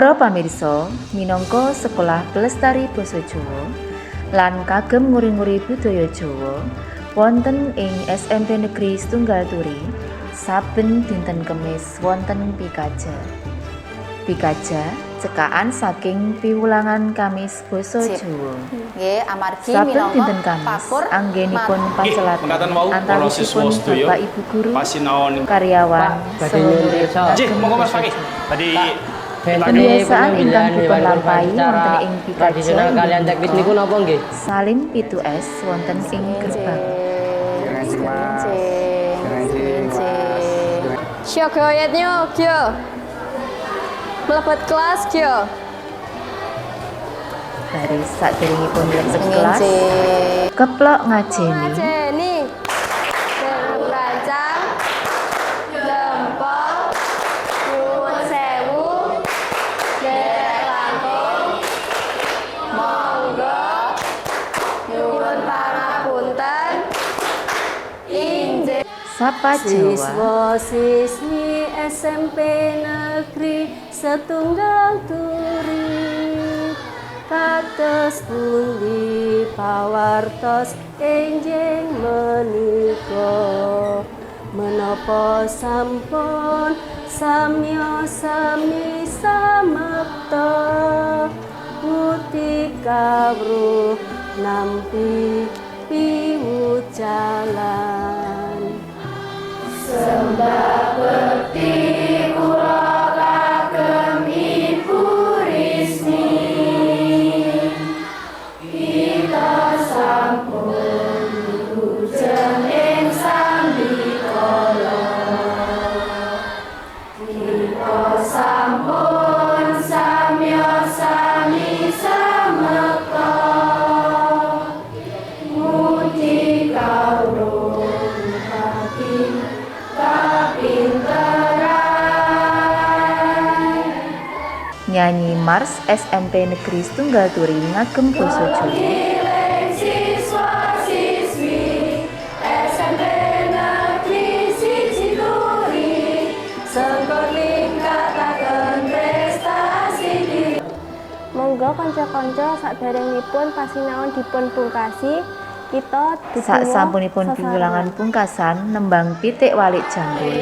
Para pamirsa, minangka sekolah pelestari basa Jawa lan kagem nguri-nguri budaya Jawa wonten ing SMP Negeri Setunggal Turi saben dinten Kemis wonten pikaja. Pikaja cekaan saking piwulangan Kamis basa. Jawa. Nggih, amargi Saben dinten Kamis anggenipun pacelatan para antawisipun siswa Bapak Ibu guru pasinaon karyawan badhe nyuwun pirsa. Kagem monggo Mas Fakih. Jawa. kebiasaan ingkang dipun lampahi wonten ing pikaja kalian teknik niku napa nggih? Salin pitu es wonten ing gerbang. Syo goyetnya kyo. Melebet kelas kyo. Baris saat diri pun kelas Keplok ngajeni. Sapa Siswa siswi SMP Negeri Setunggal Turi. Kados pundi pawartos enjing menika. Menapa sampun samya sami samekta Muti kawruh nampi piwujalan Samba. Nyanyi Mars SMP Negeri Setunggal Turi ngagem basa Jawa. Monggo kanca-kanca saderengipun pasinaon dipun pungkasi kita sak sampunipun piwulangan pungkasan nembang pitik walik jambul